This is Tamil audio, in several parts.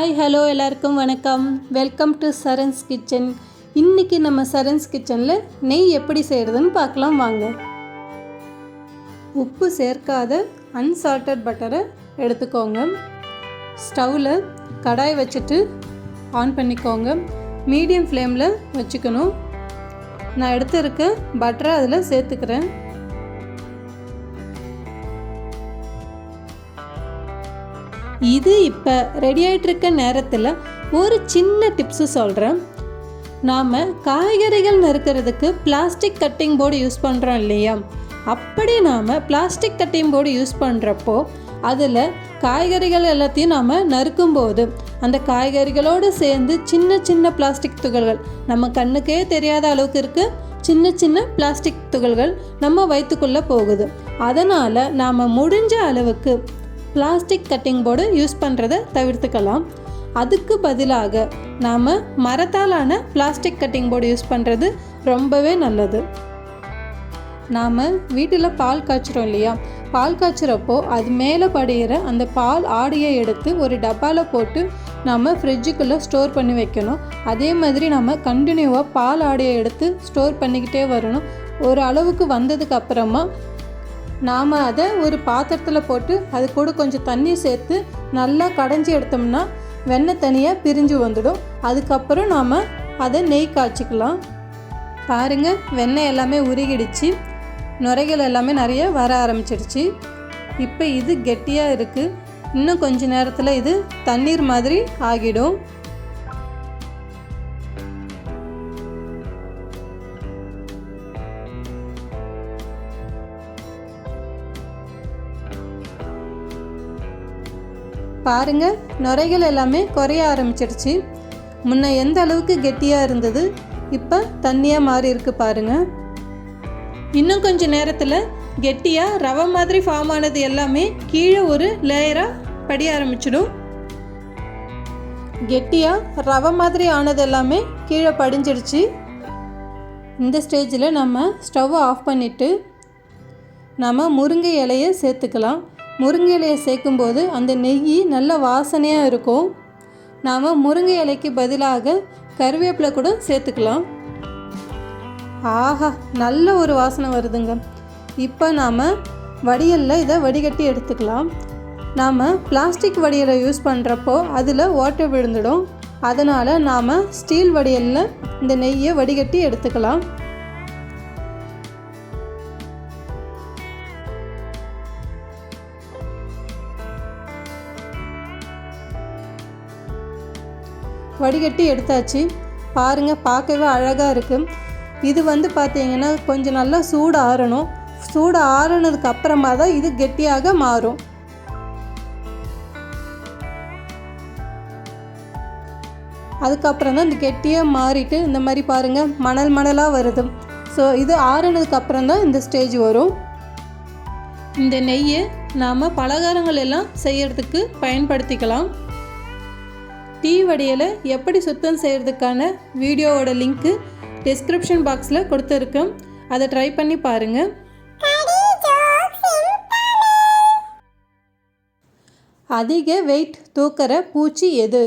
ஹாய் ஹலோ எல்லாருக்கும் வணக்கம். வெல்கம் டு சரன்ஸ் கிச்சன் இன்னைக்கு நம்ம சரன்ஸ் கிச்சனில் நெய் எப்படி செய்கிறதுன்னு பார்க்கலாம் வாங்க. உப்பு சேர்க்காத அன்சால்டட் பட்டரை எடுத்துக்கோங்க. ஸ்டவ்வில் கடாய் வச்சுட்டு ஆன் பண்ணிக்கோங்க. மீடியம் ஃப்ளேமில் வச்சுக்கணும். நான் எடுத்திருக்க பட்டரை அதில் சேர்த்துக்கிறேன். இது இப்போ ரெடி ஆகிட்டுருக்க நேரத்தில் ஒரு சின்ன டிப்ஸு சொல்கிறேன் நாம் காய்கறிகள் நறுக்கிறதுக்கு பிளாஸ்டிக் கட்டிங் போர்டு யூஸ் பண்ணுறோம் இல்லையா? அப்படி நாம் பிளாஸ்டிக் கட்டிங் போர்டு யூஸ் பண்ணுறப்போ அதில் காய்கறிகள் எல்லாத்தையும் நாம் நறுக்கும்போது அந்த காய்கறிகளோடு சேர்ந்து சின்ன சின்ன பிளாஸ்டிக் துகள்கள் நம்ம கண்ணுக்கே தெரியாத அளவுக்கு இருக்குது சின்ன சின்ன பிளாஸ்டிக் துகள்கள் நம்ம வயிற்றுக்குள்ளே போகுது. அதனால் நாம் முடிஞ்ச அளவுக்கு பிளாஸ்டிக் கட்டிங் போர்டு யூஸ் பண்ணுறதை தவிர்த்துக்கலாம். அதுக்கு பதிலாக நாம் மரத்தாலான பிளாஸ்டிக் கட்டிங் போர்டு யூஸ் பண்ணுறது ரொம்பவே நல்லது. நாம் வீட்டில் பால் காய்ச்சிறோம் இல்லையா? பால் காய்ச்சிறப்போ அது மேலே படிகிற அந்த பால் ஆடையை எடுத்து ஒரு டப்பாவில் போட்டு நம்ம ஃப்ரிட்ஜுக்குள்ளே ஸ்டோர் பண்ணி வைக்கணும். அதே மாதிரி நம்ம கண்டினியூவாக பால் ஆடையை எடுத்து ஸ்டோர் பண்ணிக்கிட்டே வரணும். ஒரு அளவுக்கு வந்ததுக்கு அப்புறமா நாம் அதை ஒரு பாத்திரத்தில் போட்டு அது கூட கொஞ்சம் தண்ணி சேர்த்து நல்லா கடைஞ்சி எடுத்தோம்னா வெண்ணெய் தனியாக பிரிஞ்சு வந்துடும். அதுக்கப்புறம் நாம் அதை நெய் காய்ச்சிக்கலாம். பாருங்கள் வெண்ணெய் எல்லாமே உருகிடுச்சு. நுரைகள் எல்லாமே நிறைய வர ஆரம்பிச்சிடுச்சு. இப்போ இது கெட்டியாக இருக்குது இன்னும் கொஞ்ச நேரத்தில் இது தண்ணீர் மாதிரி ஆகிடும். பாருங்க நுரைகள் எல்லாமே குறைய ஆரம்பிச்சிடுச்சு. முன்ன எந்த அளவுக்கு கெட்டியாக இருந்தது இப்போ தண்ணியாக மாறி இருக்கு பாருங்கள் இன்னும் கொஞ்சம் நேரத்தில் கெட்டியாக ரவை மாதிரி ஃபார்ம் ஆனது எல்லாமே கீழே ஒரு லேயராக படிய ஆரம்பிச்சிடும். கெட்டியாக ரவை மாதிரி ஆனது எல்லாமே கீழே படிஞ்சிடுச்சு. இந்த ஸ்டேஜில் நம்ம ஸ்டவ்வை ஆஃப் பண்ணிவிட்டு நம்ம முருங்கை இலையை சேர்த்துக்கலாம். முருங்கை இலையை சேர்க்கும்போது அந்த நெய் நல்ல வாசனையாக இருக்கும். நாம் முருங்கை இலைக்கு பதிலாக கருவேப்பிலை கூட சேர்த்துக்கலாம். ஆஹா நல்ல ஒரு வாசனை வருதுங்க. இப்போ நாம் வடியலில் இதை வடிகட்டி எடுத்துக்கலாம். நாம் பிளாஸ்டிக் வடியலை யூஸ் பண்ணுறப்போ அதில் ஓட்டை விழுந்துடும். அதனால் நாம் ஸ்டீல் வடியலில் இந்த நெய்யை வடிகட்டி எடுத்துக்கலாம். வடிகட்டி எடுத்தாச்சு. பாருங்கள் பார்க்கவே அழகாக இருக்குது இது வந்து பார்த்தீங்கன்னா கொஞ்சம் நல்லா சூடு ஆறணும். சூடு ஆறுனதுக்கு அப்புறமா தான் இது கெட்டியாக மாறும். அதுக்கப்புறம் தான் இந்த கெட்டியாக மாறிட்டு இந்த மாதிரி பாருங்கள் மணல் மணலாக வருது. ஸோ இது ஆறுனதுக்கு அப்புறம் தான் இந்த ஸ்டேஜ் வரும். இந்த நெய்யை நாம் பலகாரங்கள் எல்லாம் செய்கிறதுக்கு பயன்படுத்திக்கலாம். டீ வடியலை எப்படி சுத்தம் செய்கிறதுக்கான வீடியோவோட லிங்க்கு டிஸ்கிரிப்ஷன் பாக்ஸில் கொடுத்துருக்கேன் அதை ட்ரை பண்ணி பாருங்கள் அதிக வெயிட் தூக்கிற பூச்சி எது?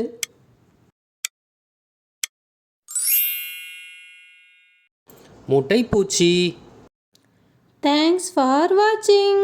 முட்டைப்பூச்சி. தேங்க்ஸ் ஃபார் வாட்சிங்